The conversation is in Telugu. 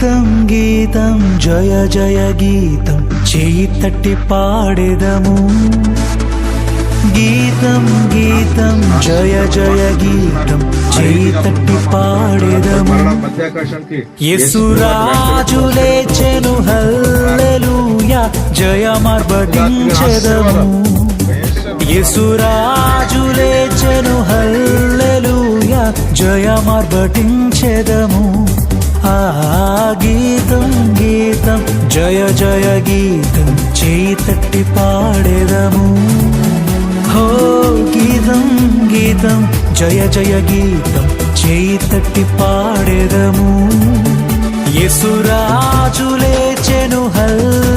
గీతం గీతం జయ జయ గీతం చేయి తట్టి పాడెదము. గీతం గీతం జయ జయ గీతం చేయి తట్టి పాడెదము. మరణ మధ్యాకాశానికి యేసురాజు లేచెను హల్లెలూయా జయమర్బటించెదము యేసురాజు లేచెను హల్లెలూయా జయమర్బటించెదము ఆ గీతం జయ జయ గీతం చేయి తట్టి పాడేదము. హో గీతం గీతం. జయ జయ గీతం చేయి తట్టి పాడేదము. యేసురాజు లేచెను హల్